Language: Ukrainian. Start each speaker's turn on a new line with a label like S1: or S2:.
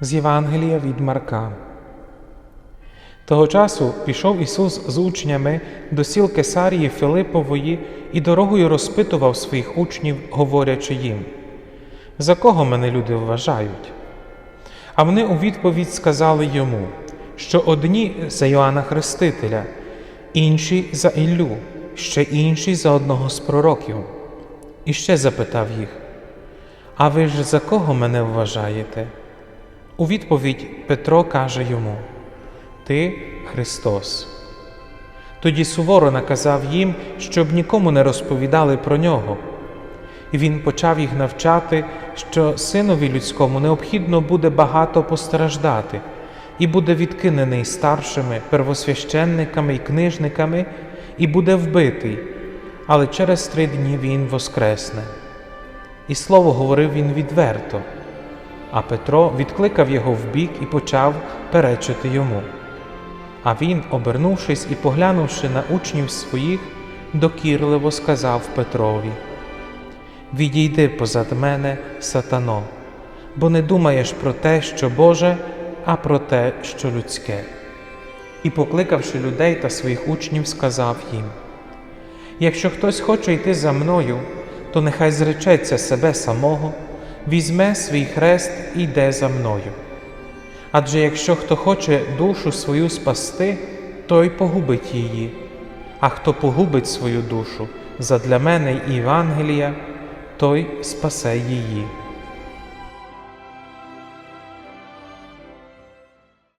S1: З Євангелія від Марка. Того часу пішов Ісус з учнями до сіл Кесарії Филипової і дорогою розпитував своїх учнів, говорячи їм: За кого мене люди вважають? А вони у відповідь сказали йому, що одні за Йоанна Хрестителя, інші за Іллю, ще інші за одного з пророків. І ще запитав їх: А ви ж за кого мене вважаєте? У відповідь Петро каже йому: Ти Христос. Тоді суворо наказав їм, щоб нікому не розповідали про нього. І він почав їх навчати, що синові людському необхідно буде багато постраждати, і буде відкинений старшими, первосвященниками і книжниками, і буде вбитий, але через три дні він воскресне. І слово говорив він відверто. А Петро відкликав його вбік і почав перечити йому. А він, обернувшись і поглянувши на учнів своїх, докірливо сказав Петрові: Відійди позад мене, сатано, бо не думаєш про те, що Боже, а про те, що людське. І, покликавши людей та своїх учнів, сказав їм: Якщо хтось хоче йти за мною, то нехай зречеться себе самого, візьме свій хрест і йде за мною. Адже якщо хто хоче душу свою спасти, той погубить її, а хто погубить свою душу задля мене і Євангелія, той спасе її.